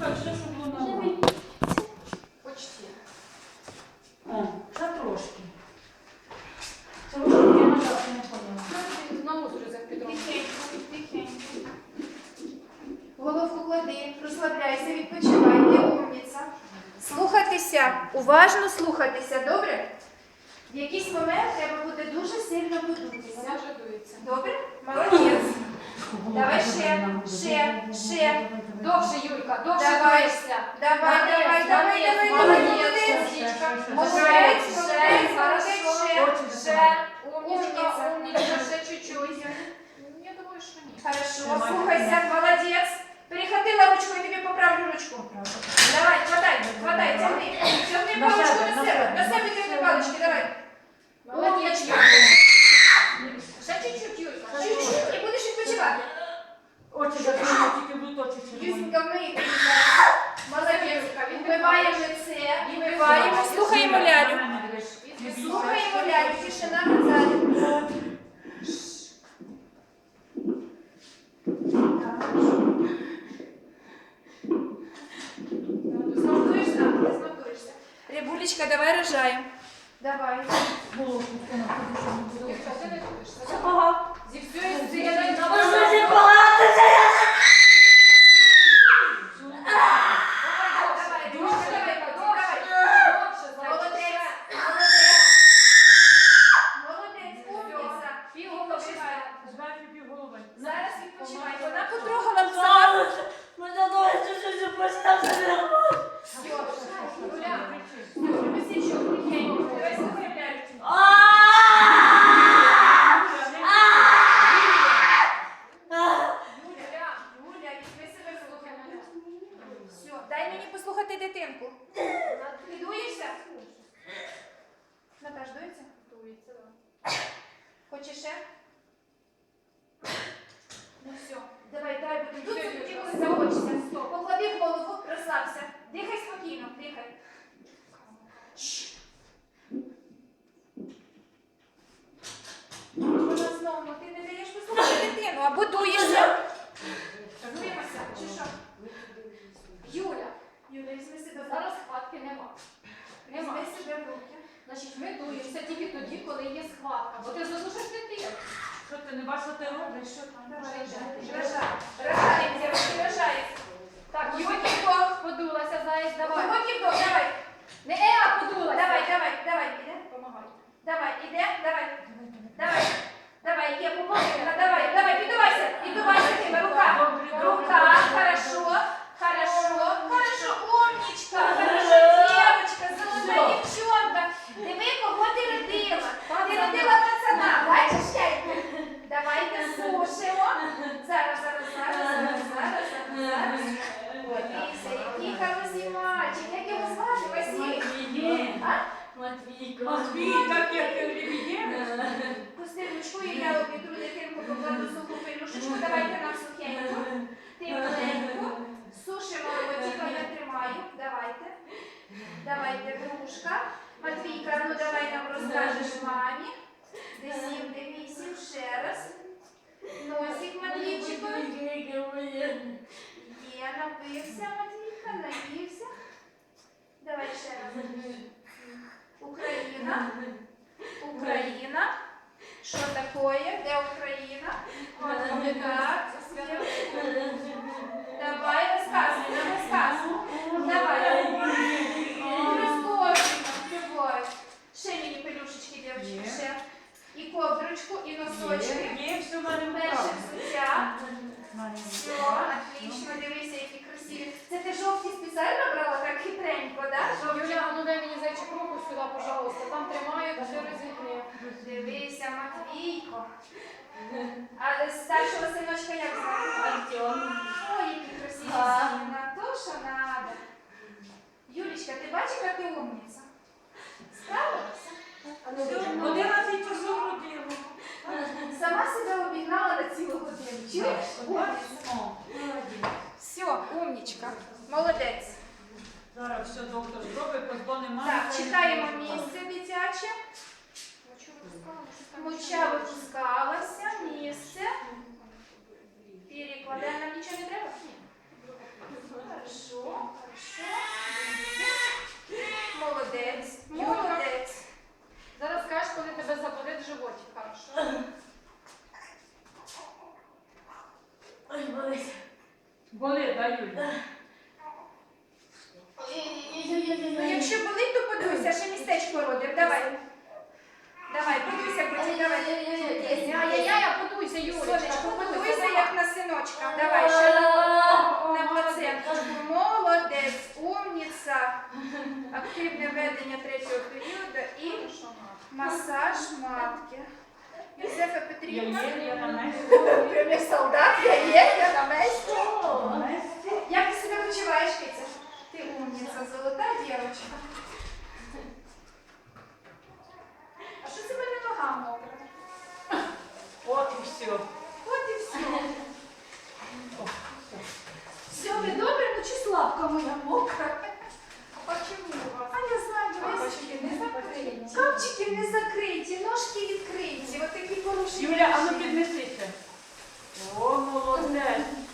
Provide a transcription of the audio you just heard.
було Почти. О, ще трошки. Трошки, я назад не поняла. Знову зрізок підробив. Тихенько, тихенько. Головку клади, розслабляйся, відпочивай, ти умніця. Слухатися, уважно слухатися, добре? В якийсь момент треба буде дуже сильно подутися. Вона вже дується. Добре? Молодець. Давай ще, ще, ще. Довше, Юлька, довше Давай. дуєшся. Давай, давай, давай, давай, давай, молодець. Молодець, молодець, хорошо. ще, Ще, умніця, умніця, ще чуть-чуть. Я думаю, що ні. Хорошо, слухайся, тримай. молодець. Перехватила ручку, я тобі поправлю ручку. Давай, хватай, хватай, тягни. Тягни На паличку себе, на на себе. себе. На себе тягни палички, давай. Молодець, Умничка. Юлька. Ще чуть-чуть, Юлька. ще чуть-чуть. Чуть-чуть, і будеш відпочивати. Очі закрили, тільки будуть очі червоні. Юсенька, вмийте. Молодець. Вмиваємо лице, слухаємо лялю. Слухаємо лялю, тишина в залі. Рябулечка, давай рожаємо. Давай. Голову пусти на ходу, щоб не було. Юлька, ти не дуєшся. Ага. Зі всієї сили на Давай, Довше, давай, Юлька, давай, довше. давай. Довше, зайчик. Молодець, молодець. Молодець, умниця. Пів голови. Зверху півголови. Зараз відпочивай. Вона потрогала сама. Все, Юля, Мисячок, тихенько. Давай слухаємо лялю. Юля, Юля, візьми себе в руки. Все, дай мені послухати дитинку. Ти дуєшся? Наташ, дується? Хочеш ще? Ну все, давай, тут тоді, коли захочеться. Ну ти не даєш послухати дитину, або дуєшся. Дуємося, чи що? Юля, Юля, візьми себе в руки. зараз схватки нема. Нема. Візьми себе в руки. Значить, ми дуємося тільки тоді, коли є схватка, бо ти задушиш дитину. Що ти не бачиш, що ти робиш? Що там? Давай. Рожай, дівчатки, рожай. Так, Юлька, подулася, заєць, давай. Глибокий давай. Не е, а подулася. Давай, давай, давай, іде. Помагай. Давай, іде, давай. Давай. Давай, є помогла, давай, давай, піддувайся, піддувайся тими, рука. Рука, хорошо, хорошо, хорошо, умничка, хорошо, девочка, золота дівчонка. Диви, кого ти родила. Ти родила пацана, бачиш як? Давайте сушимо. Зараз, зараз, зараз, зараз, зараз, зараз, зараз. Дивіться, який хороший мальчик. Як його звати? Василь? Ні. А? Матвій, так як Лебедєвич. Пусти ручку, і я обідру дитинку, покладу суху пелюшечку. Давайте нам сухеньку. Тепленьку. Сушимо ротика, я тримаю. Давайте. Давайте, грушка. Матвійка, ну давай нам розкажеш мамі. Де сім, де вісім, ще раз. Носик Матвійчику. Є, напився Матвійка, напився. Давай ще раз. Україна. Україна. Що таке? Де Україна? От так. Давай розказуй, нам розказуй. Давай. Розкажи нам, давай. Ще мені пелюшечки, дівчатки, ще. І ковдрочку, і носочки. Є, все в мене в Перше руках. взуття. Знаю. Все, отлично, дивися, які красиві. Це ти жовті спеціально брала так хитренько, да? Жовті. Юля, а ну дай мені зайчик руку сюди, пожалуйста. Там тримають все резинки. Дивися, Матвійко. А старшого синочка як звати? Ой, які красиві На То, що надо. Юлічка, ти бачиш, яка ти умниця? Справилася? Так, читаємо місце дитяче. Моча випускалася, місце. Перекладаємо, нам нічого не треба? Хорошо, хорошо. Молодець. Молодець. Зараз кажеш, коли тебе заболить животі. Хорошо. Ой, болить. Болить, да, Юля? Ну, якщо болить, то подуйся, ще містечко родив. Давай. Давай, подуйся, потім давай. Ай-яй-яй, подуйся, Сонечко, подуйся, як на синочка. Давай, ще на, на плаценту. Молодець, умніця. Активне ведення третього періоду і масаж матки. Юзефа Я Петрівна. є, я на месі. Прямий солдат, я є, я на месті. Як ти себе почуваєш, Киця? Ти умниця, золота дівчинка. А що це в мене нога мокра? От і все. От і все. Все. Ви добре, ну чи слабка моя мокра? А чому у вас? А я знаю, Капочки не закриті. Капчики не закриті, ножки відкриті. От такі порушення. Юля, а ну піднесися. О. Молодець.